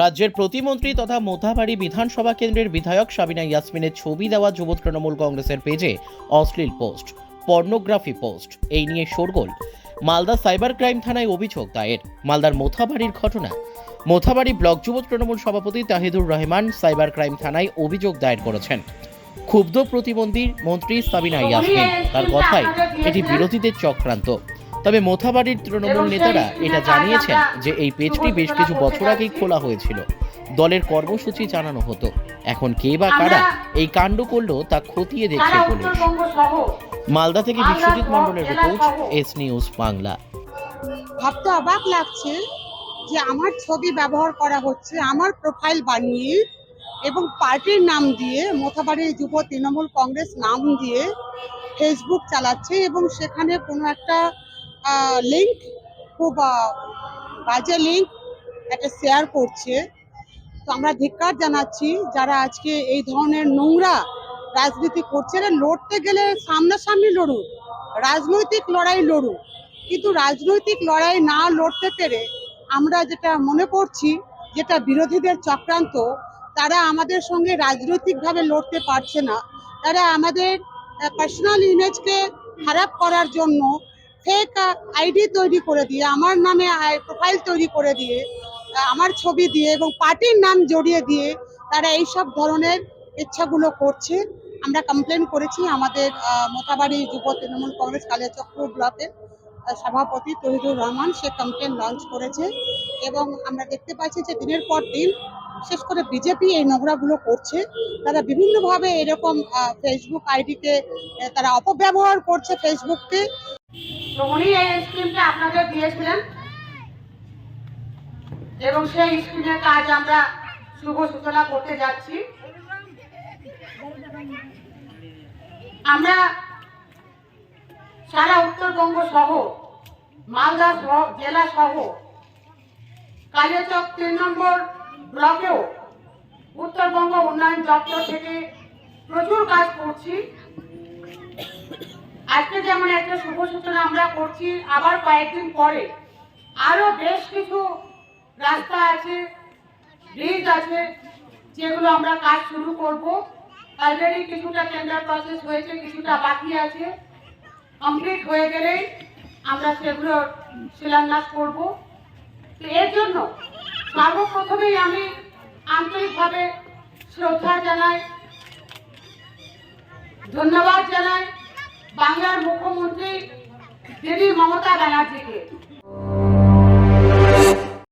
রাজ্যের প্রতিমন্ত্রী তথা মোথাবাড়ি বিধানসভা কেন্দ্রের বিধায়ক সাবিনা ইয়াসমিনের ছবি দেওয়া যুব তৃণমূল কংগ্রেসের পেজে অশ্লীল পোস্ট পর্নোগ্রাফি পোস্ট এই নিয়ে শোরগোল। মালদা সাইবার ক্রাইম থানায় অভিযোগ দায়ের মালদার মোথাবাড়ির ঘটনা। মোথাবাড়ি ব্লক যুব তৃণমূল সভাপতি তাহিদুর রহমান সাইবার ক্রাইম থানায় অভিযোগ দায়ের করেছেন। ক্ষুব্ধ প্রতিবন্ধী মন্ত্রী সাবিনা ইয়াসমিন তার কথায় এটি বিরোধীদের চক্রান্ত। তবে মোথাবাড়ির তৃণমূল নেতারা এটা জানিয়েছেন যে এই পেজটি বেশ কিছু বছর আগেই খোলা হয়েছিল। দলের কর্মসূচি জানানো হতো। এখন কে বা কারা এই কাণ্ড করল তা খতিয়ে দেখছে পুলিশ। মালদা থেকে বিশ্বজিৎ মণ্ডলের রিপোর্ট এস নিউজ বাংলা। ভাবতে অবাক লাগছে যে আমার ছবি ব্যবহার করা হচ্ছে আমার প্রোফাইল বানিয়ে এবং পার্টির নাম দিয়ে মোথাবাড়ি যুব তৃণমূল কংগ্রেস নাম দিয়ে ফেসবুক চালাচ্ছে এবং সেখানে কোনো একটা লিঙ্ক খুব বাজে লিঙ্ক একটা শেয়ার করছে। তো আমরা ধিক্কার জানাচ্ছি যারা আজকে এই ধরনের নোংরা রাজনীতি করছে লড়তে গেলে সামনাসামনি লড়ুক, রাজনৈতিক লড়াই লড়ুক। কিন্তু রাজনৈতিক লড়াই না লড়তে পেরে আমরা যেটা মনে করছি, যেটা বিরোধীদের চক্রান্ত, তারা আমাদের সঙ্গে রাজনৈতিকভাবে লড়তে পারছে না। তারা আমাদের পার্সোনাল ইমেজকে খারাপ করার জন্য ফেক আইডি তৈরি করে দিয়ে, আমার নামে প্রোফাইল তৈরি করে দিয়ে আমার ছবি দিয়ে এবং পার্টির নাম জড়িয়ে দিয়ে তারা এই সব ধরনের ইচ্ছাগুলো করছে। আমরা কমপ্লেন করেছি আমাদের মোতাবাড়ি যুব তৃণমূল কংগ্রেস কালিয়াচক্র ব্লকের সভাপতি তহিদুর রহমান, সে কমপ্লেন লঞ্চ করেছে এবং আমরা দেখতে পাচ্ছি যে দিনের পর দিন বিশেষ করে বিজেপি এই নোংরাগুলো করছে। তারা বিভিন্নভাবে এরকম ফেসবুক আইডিতে তারা অপব্যবহার করছে ফেসবুককে তো উনি এই স্কিমটা আপনাদের দিয়েছিলেন। এবং সেই স্কিমের কাজ আমরা শুভ সূচনা করতে যাচ্ছি। আমরা সারা উত্তরবঙ্গ সহ, মালদা জেলা সহ কালিয়াচক তিন নম্বর ব্লকেও উত্তরবঙ্গ উন্নয়ন দপ্তর থেকে প্রচুর কাজ করছি। আজকে যেমন একটা শুভ সূচনা আমরা করছি, আবার কয়েকদিন পরে আরও বেশ কিছু রাস্তা আছে ব্রিজ আছে, যেগুলো আমরা কাজ শুরু করব। অলরেডি কিছুটা টেন্ডার প্রসেস হয়েছে, কিছুটা বাকি আছে। কমপ্লিট হয়ে গেলেই আমরা সেগুলো শিলান্যাস করব। তো এর জন্য সর্বপ্রথমেই আমি আন্তরিকভাবে শ্রদ্ধা জানাই, ধন্যবাদ জানাই। বাংলার মুখ্যমন্ত্রী দেবী মমতা ব্যানার্জিকে।